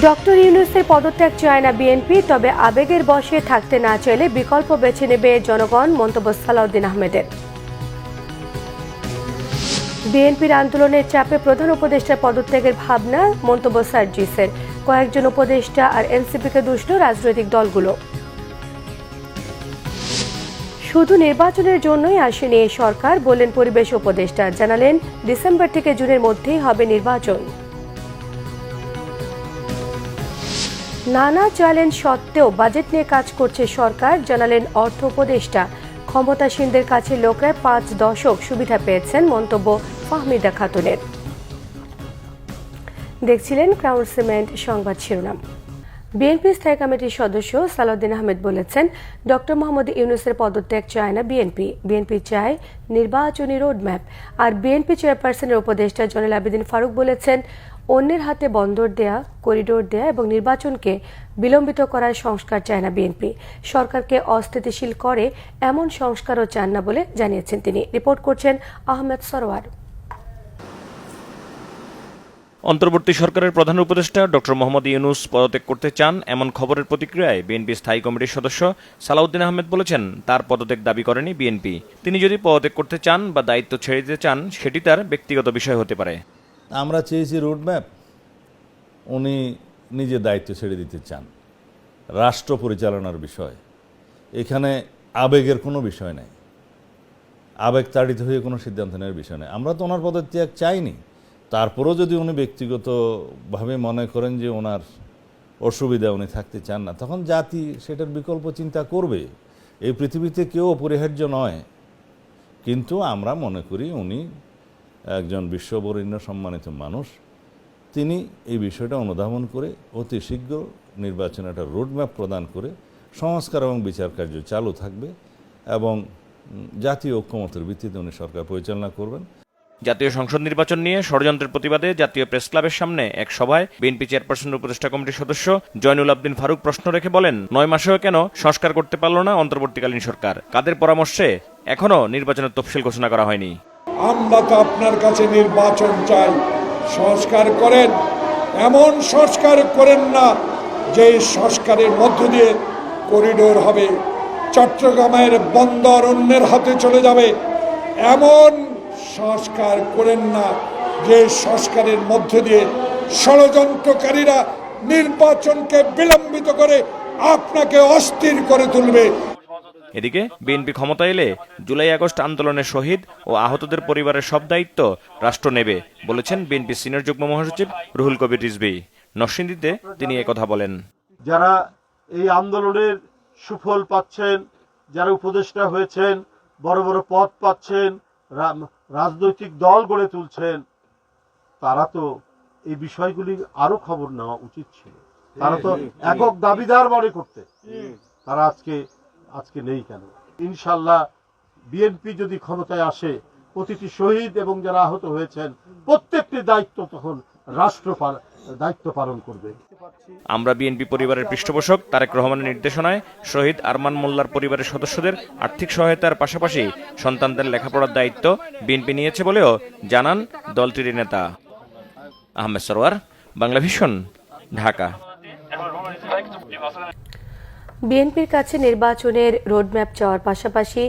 Doctor ইউনুসের পদত্যাগ চায় না বিএনপি, তবে আবেগের বশে থাকতে না চাইলে বিকল্প বেছে নেবে জনগণ, মন্তব্য সালাউদ্দিন আহমেদের। বিএনপির আন্দোলনের চাপে প্রধান উপদেষ্টার পদত্যাগের ভাবনা, মন্তব্য সার্জিসের। কয়েকজন উপদেষ্টা আর এনসিপিকে দুষ্ট রাজনৈতিক দলগুলো। শুধু নির্বাচনের জন্যই আসেনি এই সরকার, বললেন পরিবেশ উপদেষ্টা। জানালেন, ডিসেম্বর থেকে জুনের মধ্যেই হবে নির্বাচন। নানা চ্যালেঞ্জ সত্ত্বেও বাজেট নিয়ে কাজ করছে সরকার, জানালেন অর্থ উপদেষ্টা। ক্ষমতাসীনদের কাছে লোকরা পাঁচ দশক সুবিধা পেয়েছেন মন্তব্য ফাহমিদা খাতুনের। দেখছিলেন ক্রাউন সিমেন্ট সংবাদ শিরোনাম। বিএনপি স্থায়ী কমিটির সদস্য সালাউদ্দিন আহমেদ বলেছেন, ডক্টর মোহাম্মদ ইউনুসের পদত্যাগ চায় না বিএনপি। বিএনপি চায় নির্বাচনী রোডম্যাপ। আর বিএনপি চেয়ারপারসনের উপদেষ্টা জনেল আবেদিন ফারুক বলেছেন অন্যের হাতে বন্দর দেয়া, করিডোর দেয়া এবং নির্বাচনকে বিলম্বিত করার সংস্কার চায় না বিএনপি। সরকারকে অস্থিতিশীল করে এমন সংস্কারও চান না বলে জানিয়েছেন তিনি। রিপোর্ট করছেন আহমেদ সরওয়ার অন্তর্বর্তী সরকারের প্রধান উপদেষ্টা ডক্টর মোহাম্মদ ইউনুস পদত্যাগ করতে চান এমন খবরের প্রতিক্রিয়ায় বিএনপি স্থায়ী কমিটির সদস্য সালাউদ্দিন আহমেদ বলেছেন, তার পদত্যাগ দাবি করেনি বিএনপি। তিনি যদি পদত্যাগ করতে চান বা দায়িত্ব ছেড়ে দিতে চান, সেটি তার ব্যক্তিগত বিষয় হতে পারে। আমরা চেয়েছি রোডম্যাপ, উনি নিজে দায়িত্ব ছেড়ে দিতে চান। রাষ্ট্র পরিচালনার বিষয়। এখানে আবেগের কোনো বিষয় নেই। আবেগ তাড়িত হয়ে কোনো সিদ্ধান্ত নেওয়ার বিষয় নেই। আমরা তো ওনার পদত্যাগ চাইনি। তারপরেও যদি উনি ব্যক্তিগতভাবে মনে করেন যে ওনার অসুবিধা উনি থাকতে চান না, তখন জাতি সেটার বিকল্প চিন্তা করবে। এই পৃথিবীতে কেউ অপরিহার্য নয়। কিন্তু আমরা মনে করি উনি একজন বিশ্ববরেণ্য সম্মানিত মানুষ, তিনি এই বিষয়টা অনুধাবন করে অতি শীঘ্র নির্বাচনে একটা রোডম্যাপ প্রদান করে সংস্কার এবং বিচার কার্য চালু থাকবে এবং জাতীয় ঐক্যমতের ভিত্তিতে উনি সরকার পরিচালনা করবেন। জাতীয় সংসদ নির্বাচন নিয়ে ষড়যন্ত্রের প্রতিবাদে জাতীয় প্রেস ক্লাবের সামনে এক সভায় বিএনপি চেয়ারপারসন উপদেষ্টা কমিটির সদস্য জয়নুল আবদিন ফারুক প্রশ্ন রেখে বলেন, নয় মাসেও কেন সংস্কার করতে পারল না অন্তর্বর্তীকালীন সরকার? কাদের পরামর্শে এখনও নির্বাচনের তফসিল ঘোষণা করা হয়নি? আমরা তো আপনার কাছে নির্বাচন চাই। সংস্কার করেন। এমন সংস্কার করেন না যে সংস্কারের মধ্য দিয়ে করিডোর হবে। চট্টগ্রামের বন্দর অন্যের হাতে চলে যাবে। এমন সংস্কার করেন না যে সংস্কারের মধ্য দিয়ে ষড়যন্ত্রকারীরা নির্বাচনকে বিলম্বিত করে আপনাকে অস্থির করে তুলবে। এদিকে বিএনপি ক্ষমতা এলে জুলাই আগস্ট আন্দোলনের শহীদ ও আহতদের পরিবারের সব দায়িত্ব রাষ্ট্র নেবে বলেছেন বিএনপি সিনিয়র যুগ্ম মহাসচিব রুহুল কবির রিজভি। নরসিংদীতে তিনি একথা বলেন। যারা এই আন্দোলনের সুফল পাচ্ছেন যারা উপদেষ্টা হয়েছেন বড় বড় পদ পাচ্ছেন রা- রাজনৈতিক দল গড়ে তুলছেন তারা তো এই বিষয়গুলি আরও খবর নেওয়া উচিত ছিল। তারা তো একক দাবিদার মনে করতে। তারা আজকে আজকে নেই কেন? ইনশাল্লাহ বিএনপি যদি ক্ষমতায় আসে, প্রতিটি শহীদ এবং যারা আহত হয়েছেন, প্রত্যেকটি দায়িত্ব তখন রাষ্ট্র দায়িত্ব পালন করবে। আমরা বিএনপি পরিবারের পৃষ্ঠপোষক তারেক রহমানের নির্দেশনায় শহীদ আরমান মোল্লার পরিবারের সদস্যদের আর্থিক সহায়তার পাশাপাশি সন্তানদের লেখাপড়ার দায়িত্ব বিএনপি নিয়েছে বলেও জানান দলটির নেতা। আহমেদ সরোয়ার বাংলা ভিশন ঢাকা। বিএনপির কাছে নির্বাচনের রোডম্যাপ চাওয়ার পাশাপাশি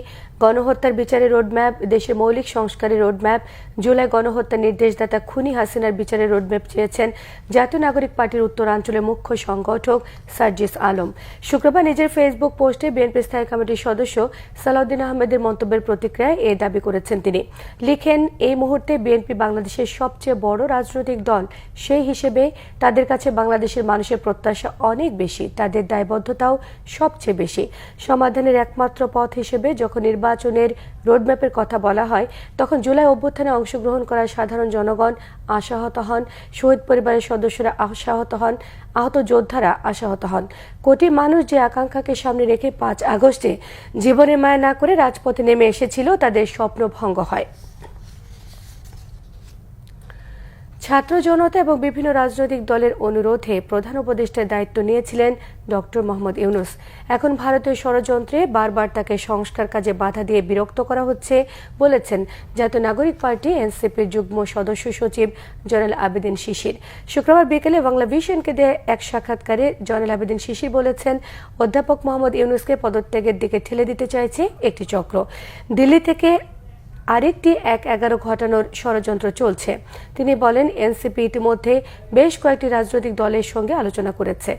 গণহত্যার বিচারের রোডম্যাপ, দেশের মৌলিক সংস্কারের রোডম্যাপ, জুলাই গণহত্যার নির্দেশদাতা খুনি হাসিনার বিচারের রোডম্যাপ চেয়েছেন জাতীয় নাগরিক পার্টির উত্তরাঞ্চলের মুখ্য সংগঠক সার্জিস আলম। শুক্রবার নিজের ফেসবুক পোস্টে বিএনপি স্থায়ী কমিটির সদস্য সালাউদ্দিন আহমেদের মন্তব্যের প্রতিক্রিয়ায় এ দাবি করেছেন তিনি। লিখেন, এই মুহূর্তে বিএনপি বাংলাদেশের সবচেয়ে বড় রাজনৈতিক দল, সেই হিসেবে তাদের কাছে বাংলাদেশের মানুষের প্রত্যাশা অনেক বেশি, তাদের দায়বদ্ধতাও সবচেয়ে বেশি। সমাধানের একমাত্র পথ হিসেবে যখন নির্বাচনের রোডম্যাপের কথা বলা হয়, তখন জুলাই অভ্যুত্থানে অংশগ্রহণ করা সাধারণ জনগণ আশাহত হন, শহীদ পরিবারের সদস্যরা আশাহত হন, আহত যোদ্ধারা আশাহত হন। কোটি মানুষ যে আকাঙ্ক্ষাকে সামনে রেখে পাঁচ আগস্টে জীবনের মায়া না করে রাজপথে নেমে এসেছিল, তাদের স্বপ্ন ভঙ্গ হয়। ছাত্র জনতা এবং বিভিন্ন রাজনৈতিক দলের অনুরোধে প্রধান উপদেষ্টার দায়িত্ব নিয়েছিলেন ডক্টর মোহাম্মদ ইউনুস। এখন ভারতীয় ষড়যন্ত্রে বারবার তাকে সংস্কার কাজে বাধা দিয়ে বিরক্ত করা হচ্ছে বলেছেন জাতীয় নাগরিক পার্টি এনসিপির যুগ্ম সদস্য সচিব জয়নাল আবেদিন শিশির। শুক্রবার বিকেলে বাংলা ভিশনকে দেয়া এক সাক্ষাৎকারে জয়নাল আবেদিন শিশির বলেছেন, অধ্যাপক মোহাম্মদ ইউনুসকে পদত্যাগের দিকে ঠেলে দিতে চাইছে একটি চক্র। দিল্লি থেকে আরেকটি এক এগারো ঘটানোর ষড়যন্ত্র চলছে। তিনি বলেন, এনসিপি ইতিমধ্যে বেশ কয়েকটি রাজনৈতিক দলের সঙ্গে আলোচনা করেছে।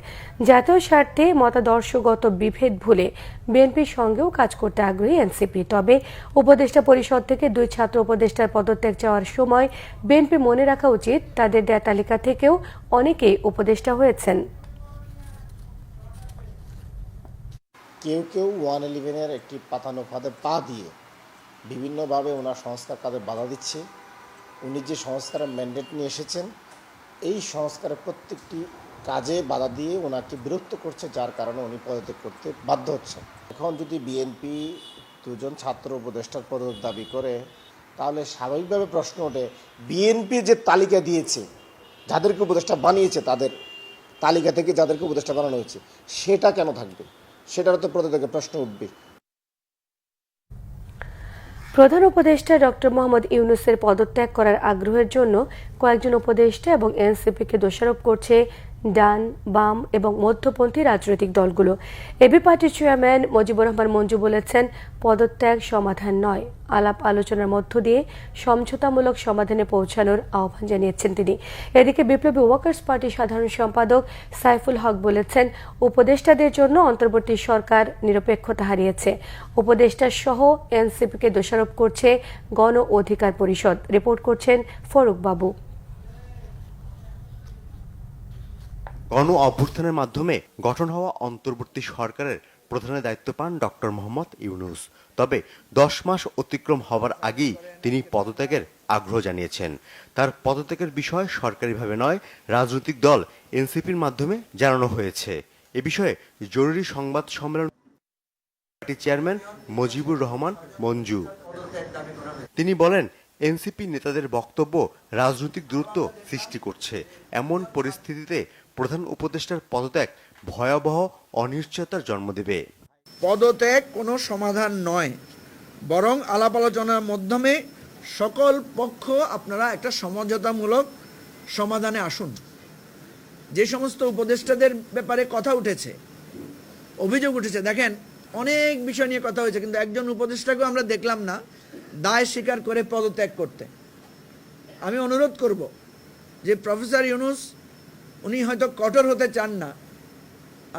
জাতীয় স্বার্থে মতাদর্শগত বিভেদ ভুলে বিএনপির সঙ্গেও কাজ করতে আগ্রহী এনসিপি। তবে উপদেষ্টা পরিষদ থেকে দুই ছাত্র উপদেষ্টার পদত্যাগ চাওয়ার সময় বিএনপি মনে রাখা উচিত, তাদের দেয়া তালিকা থেকেও অনেকেই উপদেষ্টা হয়েছেন। কেউ কেউ ওয়ান ইলেভেনের একটি পাতানো ফাঁদে পা দিয়ে বিভিন্নভাবে ওনার সংস্কার কাজে বাধা দিচ্ছে। উনি যে সংস্কারের ম্যান্ডেট নিয়ে এসেছেন, এই সংস্কারের প্রত্যেকটি কাজে বাধা দিয়ে ওনাকে বিরক্ত করছে, যার কারণে উনি পদত্যাগ করতে বাধ্য হচ্ছেন। এখন যদি বিএনপি দুজন ছাত্র উপদেষ্টার পদ দাবি করে, তাহলে স্বাভাবিকভাবে প্রশ্ন ওঠে বিএনপি যে তালিকা দিয়েছে, যাদেরকে উপদেষ্টা বানিয়েছে, তাদের তালিকা থেকে যাদেরকে উপদেষ্টা বানানো হয়েছে, সেটা কেন থাকবে? সেটারও তো প্রত্যেকে প্রশ্ন উঠবে প্রধান উপদেষ্টা ডক্টর মোহাম্মদ ইউনুসের পদত্যাগ করার আগ্রহের জন্য কয়েকজন উপদেষ্টা এবং এনসিপিকে দোষারোপ করছে ডান, বাম এবং মধ্যপন্থী রাজনৈতিক দলগুলো। এবি পার্টির চেয়ারম্যান মজিবুর রহমান মঞ্জু বলেছেন, পদত্যাগ সমাধান নয়। আলাপ আলোচনার মধ্য দিয়ে সমঝোতামূলক সমাধানে পৌঁছানোর আহ্বান জানিয়েছেন তিনি। এদিকে বিপ্লবী ওয়ার্কার্স পার্টির সাধারণ সম্পাদক সাইফুল হক বলেছেন, উপদেষ্টাদের জন্য অন্তর্বর্তী সরকার নিরপেক্ষতা হারিয়েছে। উপদেষ্টা সহ এনসিপিকে দোষারোপ করছে গণ অধিকার পরিষদ। রিপোর্ট করছেন ফরুক বাবু গণ অভ্যুত্থানের মাধ্যমে গঠন হওয়া অন্তর্বর্তী সরকারের প্রধানের দায়িত্ব পান ডক্টর মোহাম্মদ ইউনুস। তবে দশ মাস অতিক্রম হওয়ার আগেই তিনি পদত্যাগের আগ্রহ জানিয়েছেন। তার পদত্যাগের বিষয় সরকারিভাবে নয়, রাজনৈতিক দল, এনসিপির মাধ্যমে জানানো হয়েছে। এ বিষয়ে জরুরি সংবাদ সম্মেলন পার্টি চেয়ারম্যান মজিবুর রহমান মঞ্জু। তিনি বলেন, এনসিপি নেতাদের বক্তব্য রাজনৈতিক দূরত্ব সৃষ্টি করছে। এমন পরিস্থিতিতে প্রধান উপদেষ্টার পদত্যাগ ভয়াবহ অনিশ্চয়তার জন্ম দেবে। পদত্যাগ কোনো সমাধান নয়, বরং আলাপ আলোচনার মাধ্যমে সকল পক্ষ আপনারা একটা সমঝোতামূলক সমাধানে আসুন। যে সমস্ত উপদেষ্টাদের ব্যাপারে কথা উঠেছে, অভিযোগ উঠেছে, দেখেন, অনেক বিষয় নিয়ে কথা হয়েছে, কিন্তু একজন উপদেষ্টাকেও আমরা দেখলাম না, দায় স্বীকার করে পদত্যাগ করতে। আমি অনুরোধ করব যে প্রফেসর ইউনুস উনি হয়তো কঠোর হতে চান না।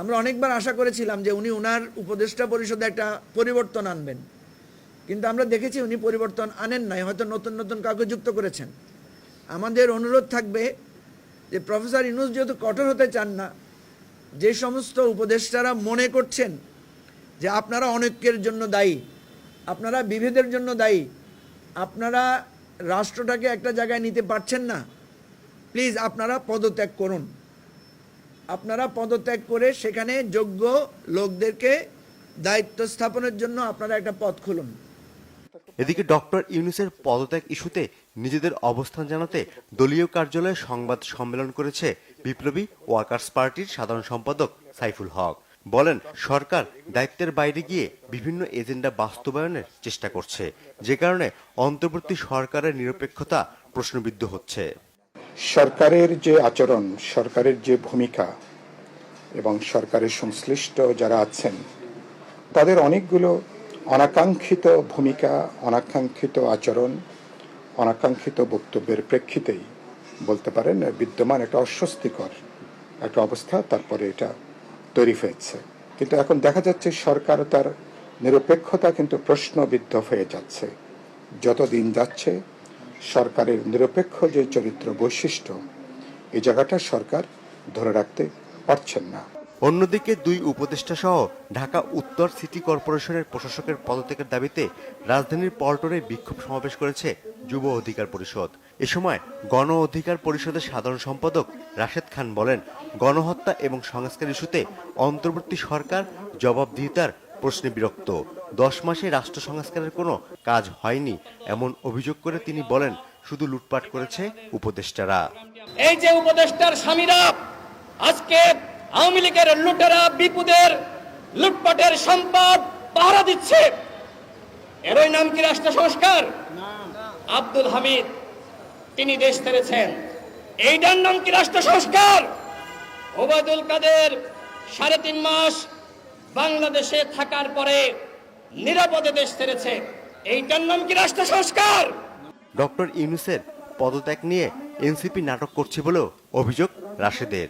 আমরা অনেকবার আশা করেছিলাম যে উনি ওনার উপদেষ্টা পরিষদে একটা পরিবর্তন আনবেন। কিন্তু আমরা দেখেছি উনি পরিবর্তন আনেন নাই, হয়তো নতুন নতুন কাউকে যুক্ত করেছেন। আমাদের অনুরোধ থাকবে যে প্রফেসর ইউনুস যেহেতু কঠোর হতে চান না, যে সমস্ত উপদেষ্টারা মনে করছেন যে আপনারা অনৈক্যের জন্য দায়ী, আপনারা বিভেদের জন্য দায়ী, আপনারা রাষ্ট্রটাকে একটা জায়গায় নিতে পারছেন না প্লিজ আপনারা পদত্যাগ করুন। আপনারা পদত্যাগ করে সেখানে যোগ্য লোকদেরকে দায়িত্ব স্থাপনের জন্য আপনারা একটা পথ খুলুন। এদিকে ডক্টর ইউনুসের পদত্যাগ ইস্যুতে নিজেদের অবস্থান জানাতে দলীয় কার্যালয়ে সংবাদ সম্মেলন করেছে বিপ্লবী ওয়ার্কার্স পার্টির সাধারণ সম্পাদক সাইফুল হক। বলেন, সরকার দায়িত্বের বাইরে গিয়ে বিভিন্ন এজেন্ডা বাস্তবায়নের চেষ্টা করছে। যে কারণে অন্তর্বর্তী সরকারের নিরপেক্ষতা প্রশ্নবিদ্ধ হচ্ছে। সরকারের যে আচরণ, সরকারের যে ভূমিকা এবং সরকারের সংশ্লিষ্ট যারা আছেন, তাদের অনেকগুলো অনাকাঙ্ক্ষিত ভূমিকা, অনাকাঙ্ক্ষিত আচরণ, অনাকাঙ্ক্ষিত বক্তব্যের প্রেক্ষিতেই বলতে পারেন বিদ্যমান একটা অস্বস্তিকর একটা অবস্থা তারপরে এটা তৈরি হয়েছে। কিন্তু এখন দেখা যাচ্ছে সরকার তার নিরপেক্ষতা কিন্তু প্রশ্নবিদ্ধ হয়ে যাচ্ছে। যত দিন যাচ্ছে সরকারের নিরপেক্ষ যে চরিত্র বৈশিষ্ট্য এই জায়গাটা সরকার ধরে রাখতে পারছেন না। অন্যদিকে দুই উপদেষ্টা সহ ঢাকা উত্তর সিটি কর্পোরেশনের প্রশাসকের পদত্যাগের দাবিতে রাজধানীর পল্টনে বিক্ষোভ সমাবেশ করেছে যুব অধিকার পরিষদ। এ সময় গণ অধিকার পরিষদের সাধারণ সম্পাদক রাশেদ খান বলেন, গণহত্যা এবং সংস্কার ইস্যুতে অন্তর্বর্তী সরকার জবাবদিহিতার প্রশ্নে বিরক্ত। দশ মাসে রাষ্ট্র সংস্কারের কোনো কাজ হয়নি, এমন অভিযোগ করে তিনি বলেন, শুধু লুটপাট করেছে উপদেষ্টারা। এই যে উপদেষ্টার স্বামীরা, আজকে আওয়ামী লীগের লুটেরা বিপুদের লুটপাটের সম্পদ পাহারা দিচ্ছে। এরই নাম কি রাষ্ট্র সংস্কার? আব্দুল হামিদ, তিনি দেশ ছেড়েছেন। এইটার নাম কি রাষ্ট্র সংস্কার? ওবায়দুল কাদের সাড়ে তিন মাস বাংলাদেশে থাকার পরে নিরাপদে দেশ ছেড়েছে। এইটার নাম কি রাষ্ট্র সংস্কার? ডক্টর ইউনুসের পদত্যাগ নিয়ে এনসিপি নাটক করছে বলে অভিযোগ রাশেদের।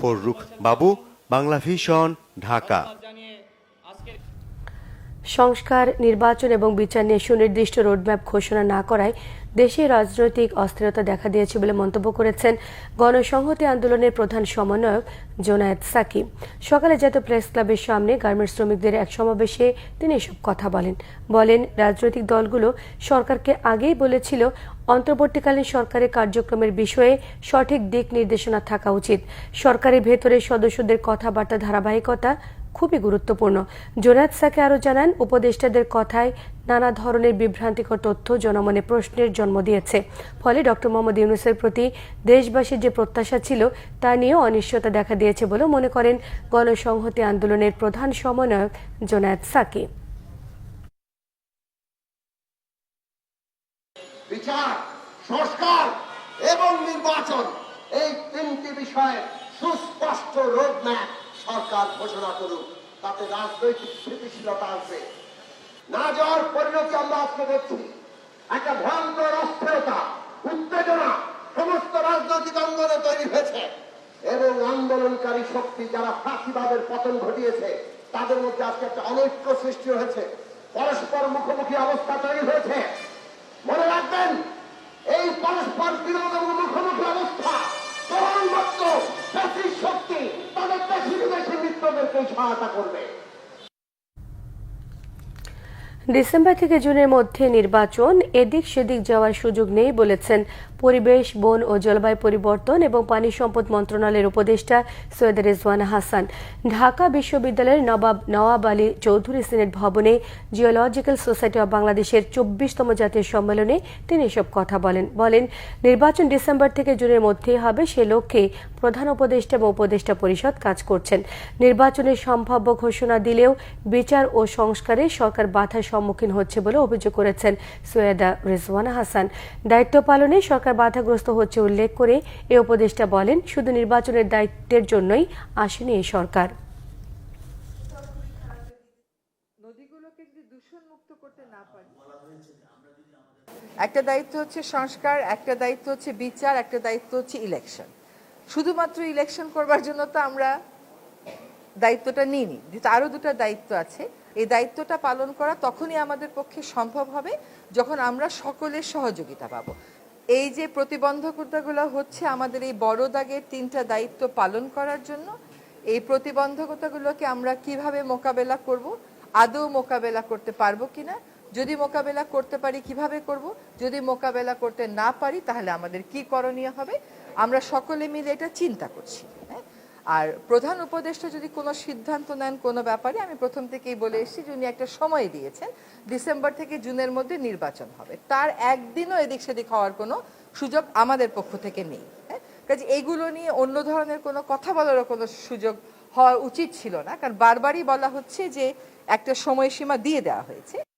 ফররুখ বাবু, বাংলা ভিশন, ঢাকা। সংস্কার, নির্বাচন এবং বিচার নিয়ে সুনির্দিষ্ট রোডম্যাপ ঘোষণা না করায় দেশে রাজনৈতিক অস্থিরতা দেখা দিয়েছে বলে মন্তব্য করেছেন গণসংহতি আন্দোলনের প্রধান সমন্বয়ক জোনায়েদ সাকিব সকালে জাতীয় প্রেস ক্লাবের সামনে গার্মেন্টস শ্রমিকদের এক সমাবেশে তিনি এসব কথা বলেন। বলেন, রাজনৈতিক দলগুলো সরকারকে আগেই বলেছিল অন্তর্বর্তীকালীন সরকারের কার্যক্রমের বিষয়ে সঠিক দিক নির্দেশনা থাকা উচিত। সরকারের ভেতরে সদস্যদের কথাবার্তা, ধারাবাহিকতা খুবই গুরুত্বপূর্ণ। জোনাদ সাকে আরও জানান, উপদেষ্টাদের কথায় নানা ধরনের বিভ্রান্তিকর তথ্য জনমনে প্রশ্নের জন্ম দিয়েছে। ফলে ডক্টর মোহাম্মদ ইউনুসের প্রতি দেশবাসীর যে প্রত্যাশা ছিল, তা নিয়েও অনিশ্চয়তা দেখা দিয়েছে বলে মনে করেন গণসংহতি আন্দোলনের প্রধান সমন্বয়ক জোনায়েদ সাকি। সংস্কার এবং নির্বাচন এই তিনটি বিষয়ে সুস্পষ্ট রোডম্যাপ সরকার ঘোষণা করুক। তাতে রাজনৈতিক স্থিতিশীলতা আসবে। না যাওয়ার পরিণতি আমরা আজকে দেখছি। একটা ভয়ঙ্কর অস্থিরতা, উত্তেজনা সমস্ত রাজনৈতিক অঙ্গনে তৈরি হয়েছে। এবং আন্দোলনকারী শক্তি যারা ফাঁসিবাদের পতন ঘটিয়েছে, তাদের মধ্যে আজকে একটা অনৈক্য সৃষ্টি হয়েছে। পরস্পর মুখোমুখি অবস্থা তৈরি হয়েছে। মনে রাখবেন পরস্পর বিরোধের মুখোমুখি অবস্থা কেবলমাত্র জাতির শক্তি তাদের দেশি বিদেশি মিত্রদেরকে সহায়তা করবে। ডিসেম্বর থেকে জুনের মধ্যে নির্বাচন এদিক সেদিক যাওয়ার সুযোগ নেই বলেছেন পরিবেশ, বন ও জলবায়ু পরিবর্তন এবং পানি সম্পদ মন্ত্রণালয়ের উপদেষ্টা সৈয়দ রেজওয়ানা হাসান। ঢাকা বিশ্ববিদ্যালয়ের নবাব নওয়াব আলী চৌধুরী সিনেট ভবনে জিওলজিক্যাল সোসাইটি অব বাংলাদেশের চব্বিশতম জাতীয় সম্মেলনে তিনি এসব কথা বলেন। বলেন, নির্বাচন ডিসেম্বর থেকে জুনের মধ্যেই হবে, সে লক্ষ্যে প্রধান উপদেষ্টা এবং উপদেষ্টা পরিষদ কাজ করছেন। নির্বাচনের সম্ভাব্য ঘোষণা দিলেও বিচার ও সংস্কারে সরকার বাধার সম্মুখীন হচ্ছে বলে অভিযোগ করেছেন সৈয়দা রেজওয়ানা হাসান। দায়িত্ব পালনে সরকার বাধাগ্রস্ত হচ্ছে উল্লেখ করে এ উপদেষ্টা বলেন শুধু নির্বাচনের দায়িত্বের জন্যই আসেনি এই সরকার। একটা দায়িত্ব হচ্ছে সংস্কার একটা দায়িত্ব হচ্ছে বিচার একটা দায়িত্ব হচ্ছে ইলেকশন শুধুমাত্র ইলেকশন করবার জন্য তো আমরা দায়িত্বটা নিইনি যেহেতু আরও দুটো দায়িত্ব আছে। এই দায়িত্বটা পালন করা তখনই আমাদের পক্ষে সম্ভব হবে যখন আমরা সকলের সহযোগিতা পাবো এই যে প্রতিবন্ধকতাগুলো হচ্ছে আমাদের এই বড় দাগের তিনটা দায়িত্ব পালন করার জন্য, এই প্রতিবন্ধকতাগুলোকে আমরা কীভাবে মোকাবেলা করব, আদৌ মোকাবেলা করতে পারব কিনা, যদি মোকাবেলা করতে পারি কীভাবে করব, যদি মোকাবেলা করতে না পারি তাহলে আমাদের কি করণীয় হবে, আমরা সকলে মিলে এটা চিন্তা করছি হ্যাঁ? আর প্রধান উপদেষ্টা যদি কোনো সিদ্ধান্ত নেন কোনো ব্যাপারে, আমি প্রথম থেকেই বলে এসেছি যে উনি একটা সময় দিয়েছেন। ডিসেম্বর থেকে জুনের মধ্যে নির্বাচন হবে। তার একদিনও এদিক সেদিক হওয়ার কোনো সুযোগ আমাদের পক্ষ থেকে নেই। হ্যাঁ? কাজে এইগুলো নিয়ে অন্য ধরনের কোনো কথা বলারও কোনো সুযোগ হওয়া উচিত ছিল না। কারণ বারবারই বলা হচ্ছে যে একটা সময়সীমা দিয়ে দেওয়া হয়েছে।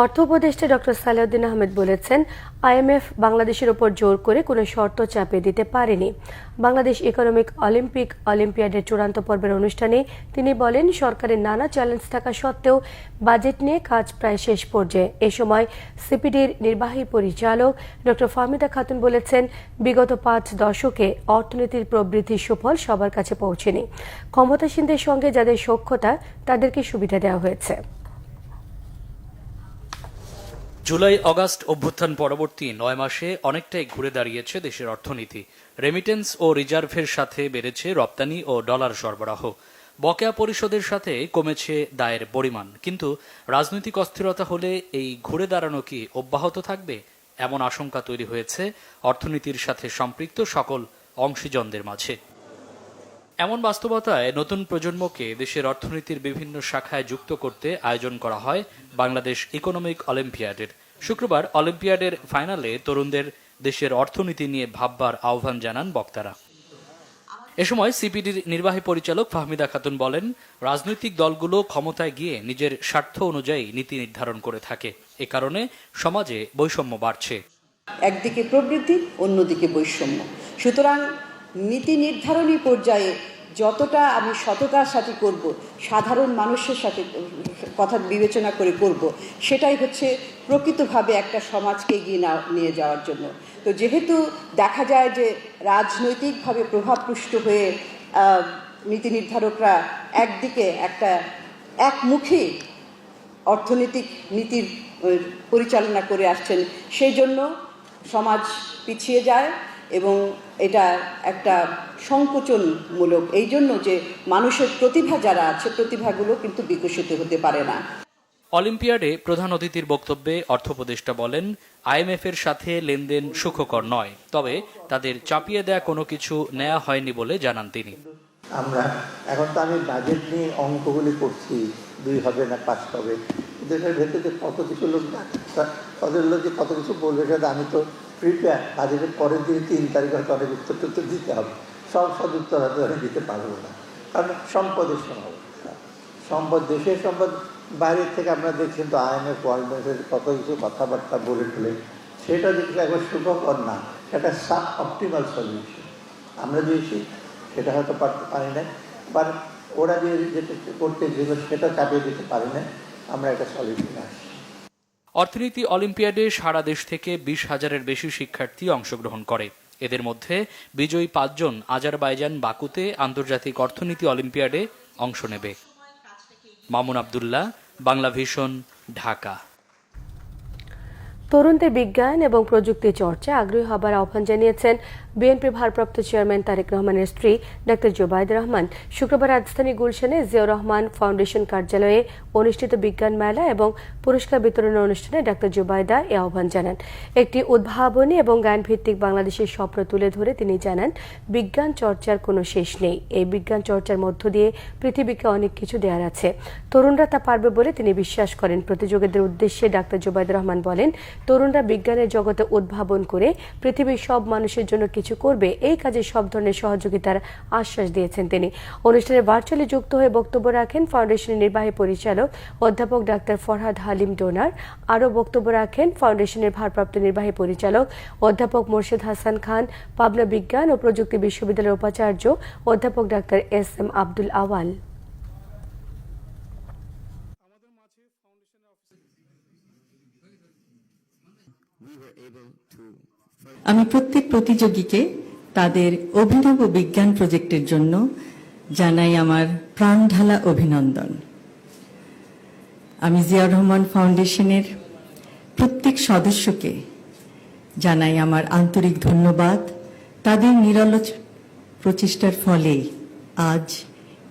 অর্থ উপদেষ্টা ডক্টর সালেউদ্দিন আহমেদ বলেছেন, আইএমএফ বাংলাদেশের ওপর জোর করে কোনো শর্ত চাপিয়ে দিতে পারেনি। বাংলাদেশ ইকোনমিক অলিম্পিক অলিম্পিয়াডের চূড়ান্ত পর্বের অনুষ্ঠানে তিনি বলেন, সরকারের নানা চ্যালেঞ্জ থাকা সত্ত্বেও বাজেট নিয়ে কাজ প্রায় শেষ পর্যায়ে। এ সময় সিপিডির নির্বাহী পরিচালক ডক্টর ফাহমিদা খাতুন বলেছেন, বিগত পাঁচ দশকে অর্থনীতির প্রবৃদ্ধির সুফল সবার কাছে পৌঁছেনি। ক্ষমতাসীনদের সঙ্গে যাদের সক্ষতা তাদেরকে সুবিধা দেওয়া হয়েছে। জুলাই অগাস্ট অভ্যুত্থান পরবর্তী নয় মাসে অনেকটাই ঘুরে দাঁড়িয়েছে দেশের অর্থনীতি। রেমিটেন্স ও রিজার্ভের সাথে বেড়েছে রপ্তানি ও ডলার সরবরাহ। বকেয়া পরিশোধের সাথে কমেছে দায়ের পরিমাণ। কিন্তু রাজনৈতিক অস্থিরতা হলে এই ঘুরে দাঁড়ানো কি অব্যাহত থাকবে এমন আশঙ্কা তৈরি হয়েছে অর্থনীতির সাথে সম্পৃক্ত সকল অংশীজনদের মাঝে। এমন বাস্তবতায় নতুন প্রজন্মকে দেশের অর্থনীতির বিভিন্ন শাখায় যুক্ত করতে আয়োজন করা হয় বাংলাদেশ ইকোনমিক অলিম্পিয়াডের। শুক্রবার অলিম্পিয়াডের ফাইনালে তরুণদের দেশের অর্থনীতি নিয়ে ভাববার আহ্বান জানান বক্তারা। এ সময় সিপিডির নির্বাহী পরিচালক ফাহমিদা খাতুন বলেন, রাজনৈতিক দলগুলো ক্ষমতায় গিয়ে নিজের স্বার্থ অনুযায়ী নীতি নির্ধারণ করে থাকে। এ কারণে সমাজে বৈষম্য বাড়ছে। একদিকে প্রবৃদ্ধি, অন্যদিকে বৈষম্য। সুতরাং নীতি নির্ধারণী পর্যায়ে যতটা আমি সততার সাথে করব, সাধারণ মানুষের সাথে কথা বিবেচনা করে করব, সেটাই হচ্ছে প্রকৃতভাবে একটা সমাজকে এগিয়ে না- নিয়ে যাওয়ার জন্য। তো যেহেতু দেখা যায় যে রাজনৈতিকভাবে প্রভাবপুষ্ট হয়ে নীতি নির্ধারকরা একদিকে একটা একমুখী অর্থনৈতিক নীতির পরিচালনা করে আসছেন, সেই জন্য সমাজ পিছিয়ে যায়। এবং এটা একটা সংকোচনমূলক। এই জন্য যে মানুষের প্রতিভা যারা আছে প্রতিভাগুলো কিন্তু বিকশিত হতে পারে না। অলিম্পিয়াডে প্রধান অতিথির বক্তব্যে অর্থোপদেষ্টা বলেন আইএমএফ এর সাথে লেনদেন সুখকর নয় তবে তাদের চাপিয়ে দেয়া কোনো কিছু নেওয়া হয়নি বলে জানান তিনি। আমরা এখন তো আমি বাজেট নিয়ে অঙ্কগুলি করছি দুই হবে না পাঁচ হবে। কিন্তু এটার ভেতরে কত কিছু লোক কত লোক যে কত কিছু বলবে সেটা আমি তো প্রিপেয়ার বাজেটের পরের দিন তিন তারিখ হয়তো অনেক উত্তর টুত্তর দিতে হবে। সব সব উত্তর হয়তো আমি দিতে পারব না। কারণ সম্পদের সমস্যা সম্পদ, দেশের সম্পদ, বাইরের থেকে আপনারা দেখছেন তো আইএমএফ ওয়ার্ল্ড কত কিছু কথাবার্তা বলে টলে সেটা যদি একবার সুখকর না, সেটা সাব অপটিমাল সলিউশন আমরা দিয়েছি সেটা হয়তো পারতে পারি না বা ওরা যে যেটা করতে যেল সেটা চাপিয়ে দিতে পারি না আমরা একটা সলিউশন আসছি। অর্থনীতি অলিম্পিয়াডে সারা দেশ থেকে বিশ হাজারের বেশি শিক্ষার্থী অংশগ্রহণ করে। এদের মধ্যে বিজয়ী পাঁচজন আজারবাইজান বাকুতে আন্তর্জাতিক অর্থনীতি অলিম্পিয়াডে অংশ নেবে। মামুন আবদুল্লাহ, বাংলা ভিশন, ঢাকা। তরুণদের বিজ্ঞান এবং প্রযুক্তি চর্চা আগ্রহী হবার আহ্বান জানিয়েছেন বিএনপির ভারপ্রাপ্ত চেয়ারম্যান তারেক রহমানের স্ত্রী ডাক্তার জোবায়দ রহমান শুক্রবার রাজধানী গুলশানে জিয়াউর রহমান ফাউন্ডেশন কার্যালয়ে অনুষ্ঠিত বিজ্ঞান মেলা এবং পুরস্কার বিতরণ অনুষ্ঠানে ডাক্তার জোবায়দা এ আহ্বান জানান। একটি উদ্ভাবনী এবং জ্ঞানভিত্তিক বাংলাদেশের স্বপ্ন তুলে ধরে তিনি জানান, বিজ্ঞান চর্চার কোনো শেষ নেই। এই বিজ্ঞান চর্চার মধ্য দিয়ে পৃথিবীকে অনেক কিছু দেওয়ার আছে। তরুণরা তা পারবে বলে তিনি বিশ্বাস করেন। প্রতিযোগীদের উদ্দেশ্যে ডাক্তার জোবায়দ রহমান বলেন, তরুণরা বিজ্ঞানের জগতে উদ্ভাবন করে পৃথিবীর সব মানুষের জন্য কিছু করবে, এই কাজে সব ধরনের সহযোগিতার আশ্বাস দিয়েছেন তিনি। অনুষ্ঠানে ভার্চুয়ালি যুক্ত হয়ে বক্তব্য রাখেন ফাউন্ডেশনের নির্বাহী পরিচালক অধ্যাপক ডাক্তার ফরহাদ হালিম ডোনার। আরও বক্তব্য রাখেন ফাউন্ডেশনের ভারপ্রাপ্ত নির্বাহী পরিচালক অধ্যাপক মোর্শেদ হাসান খান, পাবনা বিজ্ঞান ও প্রযুক্তি বিশ্ববিদ্যালয়ের উপাচার্য অধ্যাপক doctor S M Abdul Awal. আমি প্রত্যেক প্রতিযোগীকে তাদের অভিনব বিজ্ঞান প্রজেক্টের জন্য জানাই আমার প্রাণঢালা অভিনন্দন। আমি জিয়া রহমান ফাউন্ডেশনের প্রত্যেক সদস্যকে জানাই আমার আন্তরিক ধন্যবাদ। তাদের নিরলস প্রচেষ্টার ফলে আজ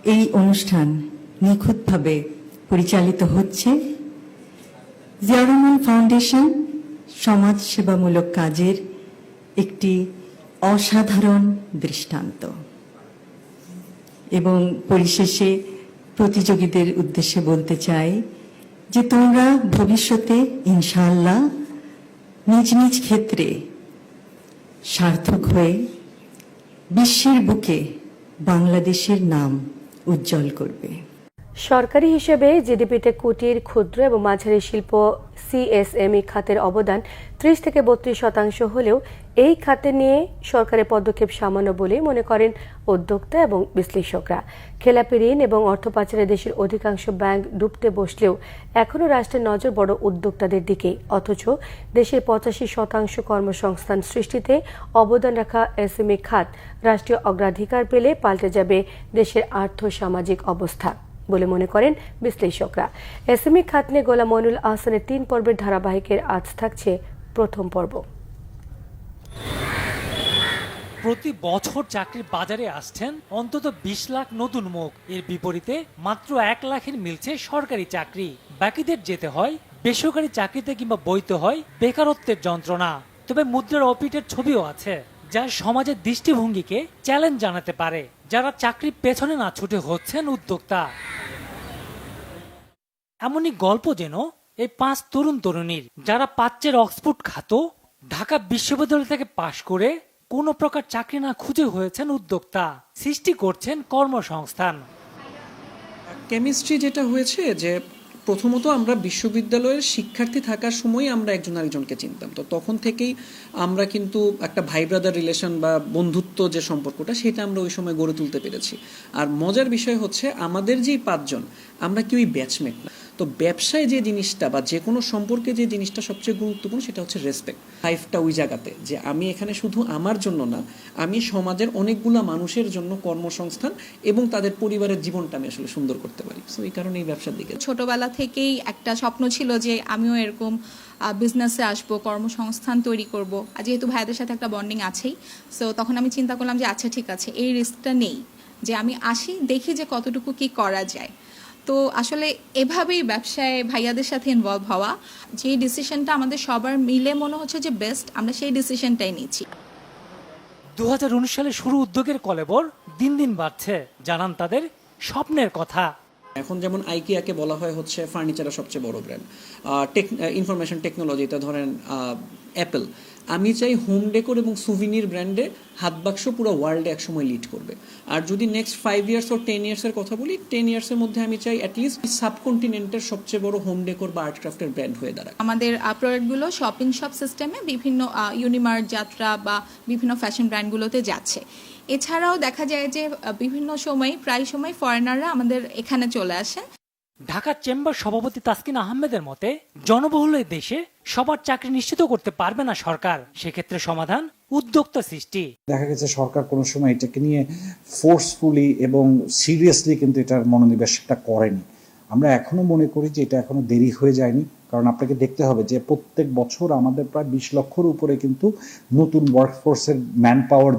এই অনুষ্ঠান নিখুঁতভাবে পরিচালিত হচ্ছে। জিয়া রহমান ফাউন্ডেশন সমাজ সেবামূলক কাজের একটি অসাধারণ দৃষ্টান্ত। এবং পরিশেষে প্রতিযোগীদের উদ্দেশ্যে বলতে চাই যে তোমরা ভবিষ্যতে ইনশাআল্লাহ নিজ নিজ ক্ষেত্রে সার্থক হয়ে বিশ্বের বুকে বাংলাদেশের নাম উজ্জ্বল করবে। সরকারি হিসেবে জিডিপিতে কুটির, ক্ষুদ্র এবং মাঝারি শিল্প, সিএসএমই খাতের অবদান ত্রিশ থেকে বত্রিশ শতাংশ হলেও এই খাতে নিয়ে সরকারের পদক্ষেপ সামান্য বলেই মনে করেন উদ্যোক্তা এবং বিশ্লেষকরা। খেলাপি ঋণ এবং অর্থ পাচারে দেশের অধিকাংশ ব্যাংক ডুবতে বসলেও এখনও রাষ্ট্রের নজর বড় উদ্যোক্তাদের দিকে। অথচ দেশের পঁচাশি শতাংশ কর্মসংস্থান সৃষ্টিতে অবদান রাখা এসএমই খাত রাষ্ট্রীয় অগ্রাধিকার পেলে পাল্টে যাবে দেশের আর্থ সামাজিক অবস্থা। বলে মনে করেন বিশ্লেষকরা। এসএমই খাত নিয়ে গোলাম মইনুল আহসানের তিন পর্বের ধারাবাহিকের আজ থাকছে প্রথম পর্ব। প্রতি বছর চাকরির বাজারে আসছেন অন্তত বিশ লাখ নতুন মুখ। এর বিপরীতে মাত্র এক লাখের মিলছে সরকারি চাকরি। বাকিদের যেতে হয়, বেসরকারি চাকরিতে কিংবা বইতে হয় বেকারত্বের যন্ত্রণা। তবে মুদ্রার অপিটের ছবিও আছে, যা সমাজের দৃষ্টিভঙ্গিকে চ্যালেঞ্জ জানাতে পারে। যারা চাকরির পেছনে না ছুটে হচ্ছেন উদ্যোক্তা। এমনই গল্প যেন এই পাঁচ তরুণ তরুণীর। যারা পাচ্চের অক্সফোর্ড খাত, ঢাকা বিশ্ববিদ্যালয় থেকে পাশ করে কোনো প্রকার চাকরি না খুঁজে হয়েছেন উদ্যোক্তা। সৃষ্টি করছেন কর্মসংস্থান। কেমিস্ট্রি যেটা হয়েছে যে প্রথমত আমরা বিশ্ববিদ্যালয়ের শিক্ষার্থী থাকার সময় আমরা একজন আরেকজনকে চিনতাম। তো তখন থেকেই আমরা কিন্তু একটা ভাই ব্রাদার রিলেশন বা বন্ধুত্ব যে সম্পর্কটা, সেটা আমরা ওই সময় গড়ে তুলতে পেরেছি। আর মজার বিষয় হচ্ছে, আমাদের যেই পাঁচজন, আমরা কেউই ব্যাচমেট না। তো ব্যবসায় যে জিনিসটা বা যে কোনো সম্পর্কে যে জিনিসটা সবচেয়ে গুরুত্বপূর্ণ সেটা হচ্ছে রেসপেক্ট লাইফটা ওই জায়গাতে, যে আমি এখানে শুধু আমার জন্য না, আমি সমাজের অনেকগুলা মানুষের জন্য কর্মসংস্থান এবং তাদের পরিবারের জীবনটা আমি আসলে সুন্দর করতে পারি। সো এই কারণে এই ব্যবসার দিকে ছোটবেলা থেকেই একটা স্বপ্ন ছিল যে আমিও এরকম বিজনেসে আসব, কর্মসংস্থান তৈরি করব। আর যেহেতু ভাইদের সাথে একটা বন্ডিং আছেই সো তখন আমি চিন্তা করলাম যে আচ্ছা ঠিক আছে, এই রিস্কটা নেই। যে আমি আসি, দেখি যে কতটুকু কি করা যায়। তো আসলে এভাবেই ব্যবসায় ভাইয়াদের সাথে ইনভলভ হওয়া যে ডিসিশনটা আমাদের সবার মিলে মনে হচ্ছে যে বেস্ট আমরা সেই ডিসিশনটাই নিচ্ছি। দু সালে শুরু উদ্যোগের কলেবর দিন দিন বাড়ছে জানান তাদের স্বপ্নের কথা। এখন যেমন আইকিয়াকে বলা হয় হচ্ছে ফার্নিচারের সবচেয়ে বড় ব্র্যান্ড টেক ইনফরমেশন টেকনোলজিতে ধরেন অ্যাপেল আমি চাই হোম ডেকোর এবং সুভিনির ব্র্যান্ডে হাত বাক্স পুরো ওয়ার্ল্ডে একসময় লিড করবে। আর যদি নেক্সট ফাইভ ইয়ার্স ও টেন ইয়ার্সের কথা বলি টেন ইয়ার্সের মধ্যে আমি চাই অ্যাটলিস্ট সাবকন্টিনেন্টের সবচেয়ে বড় হোম ডেকোর বা আর্ট ক্রাফটের ব্র্যান্ড হয়ে দাঁড়ায় আমাদের প্রোডাক্টগুলো শপিং শপ সিস্টেমে বিভিন্ন ইউনিমার্ট যাত্রা বা বিভিন্ন ফ্যাশন ব্র্যান্ডগুলোতে যাচ্ছে। এছাড়াও দেখা যায় যে বিভিন্ন সময়, প্রায় সময় ফরেনাররা আমাদের এখানে চলে আসেন। ঢাকা চেম্বার সভাপতি তাসকিন আহমেদের মতে, জনবহুল দেশে সবার চাকরি নিশ্চিত করতে পারবে না সরকার। সেক্ষেত্রে সমাধান উদ্যোক্তা সৃষ্টি। দেখা গেছে সরকার কোনো সময় এটাকে নিয়ে ফোর্সফুলি এবং সিরিয়াসলি কিন্তু এটার মনোনিবেশটা করেনি। আমরা এখনও মনে করি যে এটা এখনও দেরি হয়ে যায়নি, কারণ আপনাকে দেখতে হবে যে প্রত্যেক বছর আমাদের প্রায় বিশ লক্ষর উপরে কিন্তু নতুন ওয়ার্কফোর্সের ম্যান পাওয়ার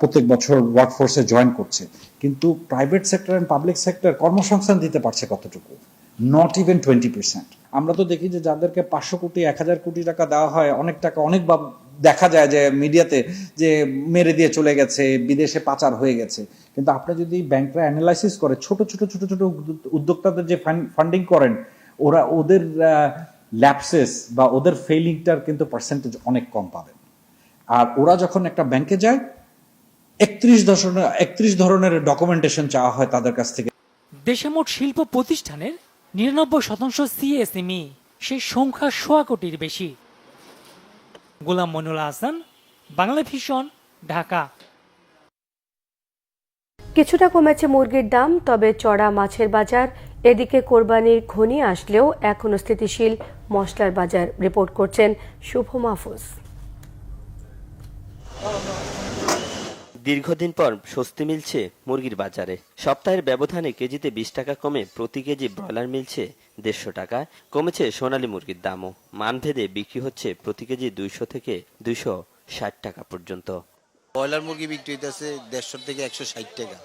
প্রত্যেক বছর ওয়ার্কফোর্সে জয়েন করছে। কিন্তু private sector and public sector কর্মসংস্থান দিতে পারছে কতটুকু? নট ইভেন টোয়েন্টি পার্সেন্ট আমরা তো দেখি যে যাদেরকে পাঁচশো কোটি, এক হাজার কোটি টাকা দেওয়া হয়, অনেক টাকা অনেক দেখা যায় যে মিডিয়াতে যে মেরে দিয়ে চলে গেছে, বিদেশে পাচার হয়ে গেছে। কিন্তু আপনি যদি ব্যাংকরা অ্যানালাইসিস করে, ছোট ছোট ছোট ছোট উদ্যোক্তাদের যে ফান্ডিং করেন, ওরা ওদের ল্যাপসেস বা ওদের ফেলিংটার কিন্তু পার্সেন্টেজ অনেক কম পাবেন আর ওরা যখন একটা ব্যাংকে যায়, একত্রিশ ধরনের একত্রিশ ধরনের ডকুমেন্টেশন চাওয়া হয় তাদের কাছ থেকে। দেশে মোট শিল্প প্রতিষ্ঠানের নিরানব্বই শতাংশ সিএসএমই সেই সংখ্যা সোয়া কোটির বেশি। গোলাম মনুল হাসান, বাংলা ভিশন, ঢাকা। কিছুটা কমেছে মুরগির দাম, তবে চড়া মাছের বাজার। এদিকে কোরবানির ঘনি আসলেও এখনও স্থিতিশীল, মশলার বাজার, রিপোর্ট করছেন শুভ মাহফুজ। দীর্ঘদিন পর স্বস্তি মিলছে মুরগির বাজারে। সপ্তাহের ব্যবধানে কেজিতে বিশ টাকা কমে প্রতি কেজি ব্রয়লার মিলছে দেড়শো টাকা, কমেছে সোনালী মুরগির দামও। মানভেদে বিক্রি হচ্ছে প্রতি কেজি দুইশো থেকে দুইশো ষাট টাকা পর্যন্ত। ব্রয়লার মুরগি বিক্রি হইতেছে দেড়শো থেকে একশো ষাট টাকা।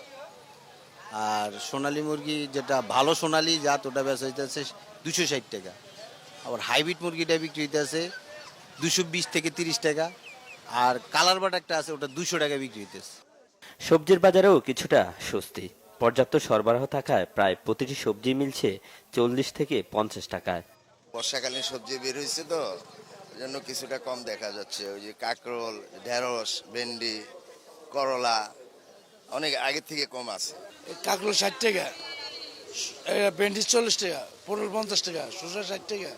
আর সোনালী মুরগি যেটা ভালো সোনালী জাত, ওটা বেচা হইতেছে দুশো ষাট টাকা। আবার হাইব্রিড মুরগিটা বিক্রি হইতেছে দুশো বিশ থেকে তিরিশ টাকা। আর কালার বাট একটা আছে ওটা দুশো টাকা বিক্রি হইতেছে। সবজির বাজারেও কিছুটা স্বস্তি। পর্যাপ্ত সরবরাহ থাকায় প্রায় প্রতিটি সবজি মিলছে চল্লিশ থেকে পঞ্চাশ টাকায়। বর্ষাকালীন সবজি বের হয়েছে তো ওই জন্য কিছুটা কম দেখা যাচ্ছে। ওই যে কাঁকরোল ঢেঁড়স ভেন্ডি করলা অনেক আগের থেকে কম আছে। কাকলো ষাট টাকা ভেন্ডি চল্লিশ টাকা পটল পঞ্চাশ টাকা শসা ষাট টাকা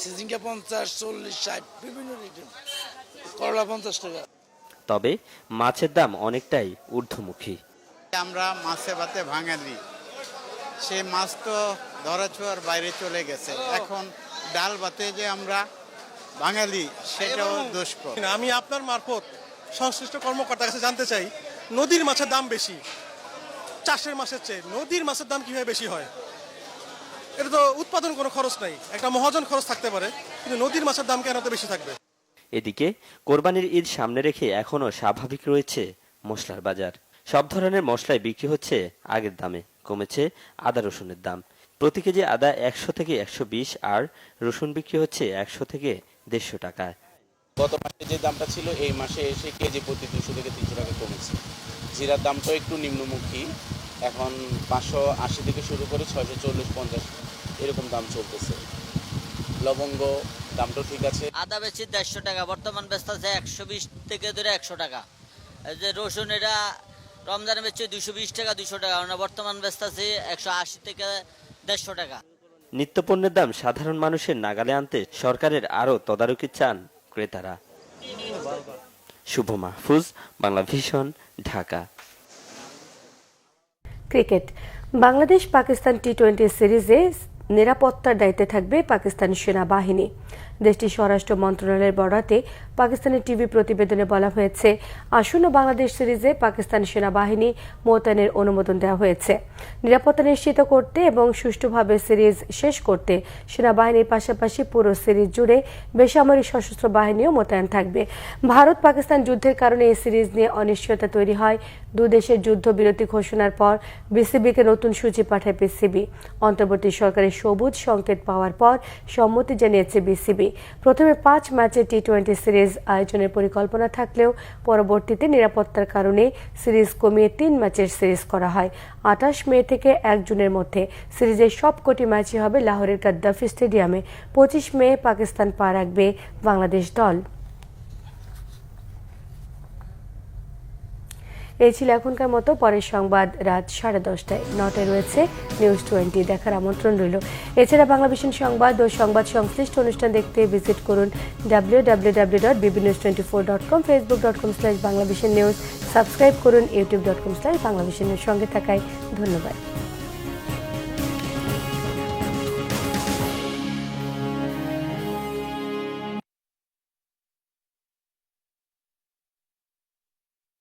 সিজিঙ্কা পঞ্চাশ চল্লিশ ষাট বিভিন্ন রেটের। করলা পঞ্চাশ টাকা। তবে মাছের দাম অনেকটাই ঊর্ধ্বমুখী। আমরা মাছে ভাতে ভাঙালি সে মাছ তো ধরা ছোঁয়ার বাইরে চলে গেছে। এখন ডাল ভাতে যে আমরা বাঙালি সেটাও দুষ্কর। আমি আপনার মারফত সংশ্লিষ্ট কর্মকর্তার কাছে জানতে চাই নদীর মাছের দাম বেশি? চাষের মাছের চেয়ে নদীর মাছের দাম কীভাবে বেশি হয়? এটা তো উৎপাদন কোনো খরচ নাই একটা মহাজন খরচ থাকতে পারে কিন্তু নদীর মাছের দাম কেন এত বেশি থাকবে? এদিকে কোরবানির ঈদ সামনে রেখে এখনও স্বাভাবিক রয়েছে মশলার বাজার। সব ধরনের মশলাই বিক্রি হচ্ছে আগের দামে, কমেছে আদা রসুনের দাম। প্রতি কেজি আদা একশো থেকে একশো বিশ আর রসুন বিক্রি হচ্ছে একশো থেকে দেড়শো টাকায় গত মাসে যে দামটা ছিল, এই মাসে এসে কেজি প্রতি দুশো থেকে তিনশো টাকা কমেছে। জিরার দামটাও একটু নিম্নমুখী, এখন পাঁচশো আশি থেকে শুরু করে ছয়শো চল্লিশ পঞ্চাশ এরকম দাম চলতেছে। লবঙ্গ দামটাও ঠিক আছে। আদা বেশি দেড়শো টাকা বর্তমান ব্যস্ত আছে একশো বিশ থেকে ধরে একশো টাকা। যে রসুন এটা রমজানে বেচছে দুশো বিশ টাকা দুশো টাকা বর্তমান ব্যস্ত আছে একশো আশি থেকে দেড়শো টাকা। নিত্যপণ্যের দাম সাধারণ মানুষের নাগালে আনতে সরকারের আরও তদারকি চান ক্রেতারা। Shubho Mahfuz Bangla vision Dhaka. Cricket. Bangladesh Pakistan T twenty সিরিজে নিরাপত্তার দায়িত্বে থাকবে পাকিস্তানি সেনাবাহিনী। দেশটির স্বরাষ্ট্র মন্ত্রণালয়ের বরাতে পাকিস্তানের টিভি প্রতিবেদনে বলা হয়েছে, আসন্ন বাংলাদেশ সিরিজে পাকিস্তানি সেনাবাহিনী মোতায়েনের অনুমোদন দেওয়া হয়েছে। নিরাপত্তা নিশ্চিত করতে এবং সুষ্ঠুভাবে সিরিজ শেষ করতে সেনাবাহিনীর পাশাপাশি পুরো সিরিজ জুড়ে বেসামরিক সশস্ত্র বাহিনীও মোতায়েন থাকবে। ভারত পাকিস্তান যুদ্ধের কারণে এই সিরিজ নিয়ে অনিশ্চয়তা তৈরি হয়। দু দেশের যুদ্ধবিরতি ঘোষণার পর বিসিবিকে নতুন সূচি পাঠায় বিসিবি। অন্তর্বর্তী সরকারের সবুজ সংকেত পাওয়ার পর সম্মতি জানিয়েছে বিসিবি। প্রথমে পাঁচ ম্যাচের টি টোয়েন্টি সিরিজ আয়োজনের পরিকল্পনা থাকলেও পরবর্তীতে নিরাপত্তার কারণে সিরিজ কমিয়ে তিন ম্যাচের সিরিজ করা হয়। আঠাশ মে থেকে এক জুনের মধ্যে সিরিজের সবকটি ম্যাচই হবে লাহোরের গাদ্দাফি স্টেডিয়ামে। পঁচিশ মে পাকিস্তান পা রাখবে বাংলাদেশ দল। এই ছিল এখনকার মতো, পরের সংবাদ রাত সাড়ে দশটায়। নটায় রয়েছে নিউজ টোয়েন্টি দেখার আমন্ত্রণ রইল। এছাড়া বাংলা ভিশন সংবাদ ও সংবাদ সংশ্লিষ্ট অনুষ্ঠান দেখতে ভিজিট করুন W W W dot BB news twenty four dot com Facebook dot com slash Bangla news subscribe করুন YouTube dot com slash Bangla সঙ্গে থাকায় ধন্যবাদ।